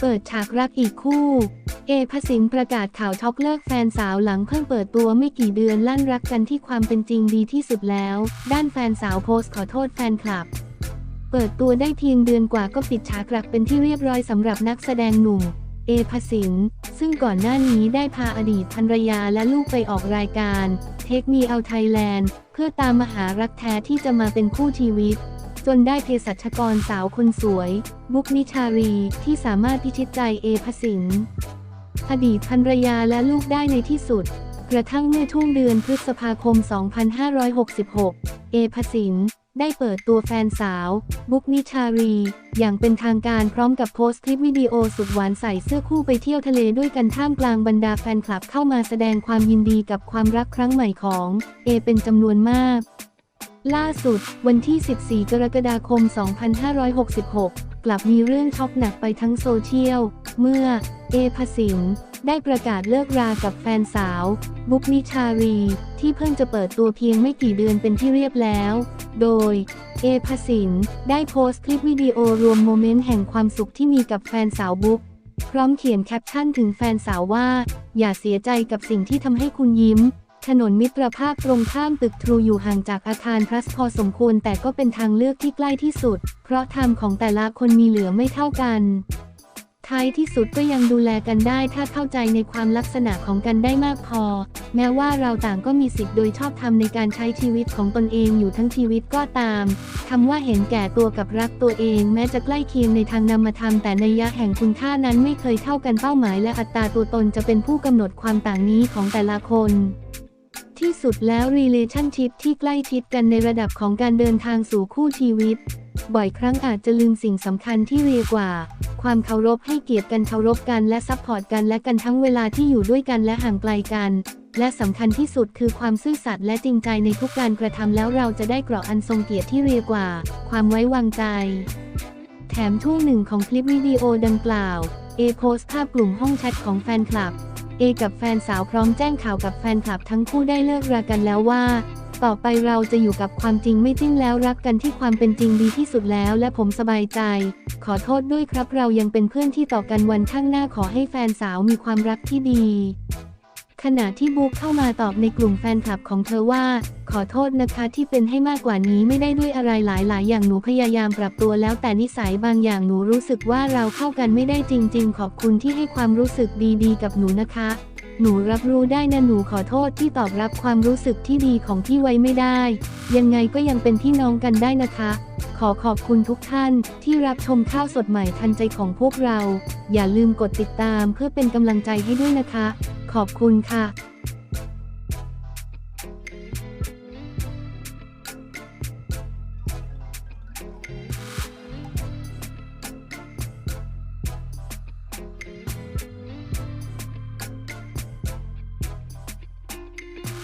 เปิดฉากรักอีกคู่ เอพสินประกาศข่าวช็อกเลิกแฟนสาวหลังเพิ่งเปิดตัวไม่กี่เดือนลั่นรักกันที่ความเป็นจริงดีที่สุดแล้ว ด้านแฟนสาวโพสต์ขอโทษแฟนคลับ เปิดตัวได้เพียงเดือนกว่าก็ปิดฉากรักเป็นที่เรียบร้อยสำหรับนักแสดงหนุ่มเอพสินซึ่งก่อนหน้านี้ได้พาอดีตภรรยาและลูกไปออกรายการเทคมีเอาไทยแลนด์เพื่อตามมหารักแท้ที่จะมาเป็นคู่ชีวิต จนได้เภสัชกรสาวคนสวย บุกนิชารีที่สามารถพิชิตใจเอพสินอดีตภรรยาและลูกได้ในที่สุด กระทั่งเมื่อช่วงเดือนพฤษภาคม 2566 เอพสินได้เปิดตัวแฟนสาว บุกนิชารี อย่างเป็นทางการพร้อมกับโพสต์คลิปวิดีโอสุดหวานใส่เสื้อคู่ไปเที่ยวทะเลด้วยกันท่ามกลางบรรดาแฟนคลับเข้ามาแสดงความยินดีกับความรักครั้งใหม่ของ เอเป็นจำนวนมาก ล่าสุด วันที่ 14 กรกฎาคม 2566 กลับมีเรื่องช็อกหนักไปทั้งโซเชียล เมื่อ เอพสินได้ประกาศเลิกรากับแฟนสาว บุกนิชารี ที่เพิ่งจะเปิดตัวเพียงไม่กี่เดือนเป็นที่เรียบแล้ว โดย เอพสินได้โพสต์คลิปวิดีโอรวมโมเมนต์แห่งความสุขที่มีกับแฟนสาวบุ๊กพร้อมเขียนแคปชั่นถึงแฟนสาวว่า อย่าเสียใจกับสิ่งที่ทำให้คุณยิ้ม ถนนมิตรภาพตรงข้ามตึกทรูอยู่ห่างจากอาคารพลัสพอสมควรแต่ก็เป็นทางเลือกที่ใกล้ที่สุด เพราะธรรมของแต่ละคนมีเหลือไม่เท่ากัน ท้ายที่สุดก็ยังดูแลกันได้ถ้าเข้าใจในความลักษณะของกันได้มากพอ แม้ว่าเราต่างก็มีสิทธิ์โดยชอบธรรมในการใช้ชีวิตของตนเองอยู่ทั้งชีวิตก็ตามคำว่าเห็นแก่ตัวกับรักตัวเอง แม้จะใกล้เคียงในทางนามธรรมแต่ในยยะแห่งคุณค่านั้นไม่เคยเท่ากันเป้าหมาย และอัตราตัวตนจะเป็นผู้กำหนดความต่างนี้ของแต่ละคน ที่สุดแล้ว relationship ที่ใกล้ชิดกันในระดับของการเดินทางสู่คู่ชีวิต บ่อยครั้งอาจจะลืมสิ่งสำคัญที่เรียกว่า ความเคารพให้เกียรติกันเคารพกันและซัพพอร์ตกันและกันทั้งเวลาที่อยู่ด้วยกันและห่างไกลกัน และสำคัญที่สุดคือความซื่อสัตย์และจริงใจในทุกการกระทำแล้วเราจะได้เกราะอันทรงเกียรติที่เรียกว่า ความไว้วางใจ แถมช่วงหนึ่งของคลิปวิดีโอดังกล่าว เอโพสภาพกลุ่มห้องแชทของแฟนคลับ เอกับแฟนสาวพร้อมแจ้งข่าวกับแฟนคลับทั้งคู่ได้เลิกรากันแล้วว่า ต่อไปเราจะอยู่กับความจริงไม่จิ้นแล้วรักกันที่ความเป็นจริงดีที่สุดแล้ว และผมสบายใจ ขอโทษด้วยครับเรายังเป็นเพื่อนที่ต่อกันวันข้างหน้าขอให้แฟนสาวมีความรักที่ดี ขณะที่บุ๊กเข้ามาตอบในกลุ่มแฟนคลับของเธอว่า ขอโทษนะคะที่เป็นให้มากกว่านี้ไม่ได้ด้วยอะไรหลาย ๆ อย่างหนูพยายามปรับตัวแล้วแต่นิสัยบางอย่างหนูรู้สึกว่าเราเข้ากันไม่ได้จริง ๆ ขอบคุณที่ให้ความรู้สึกดี ๆ กับหนูนะคะ หนูรับรู้ได้นะหนูขอโทษที่ตอบรับความรู้สึกที่ดีของพี่ไว้ไม่ได้ ยังไงก็ยังเป็นพี่น้องกันได้นะคะ ขอขอบคุณทุกท่านที่รับชมข้าวสดใหม่ทันใจของพวกเรา อย่าลืมกดติดตามเพื่อเป็นกำลังใจให้ด้วยนะคะ ขอบคุณค่ะ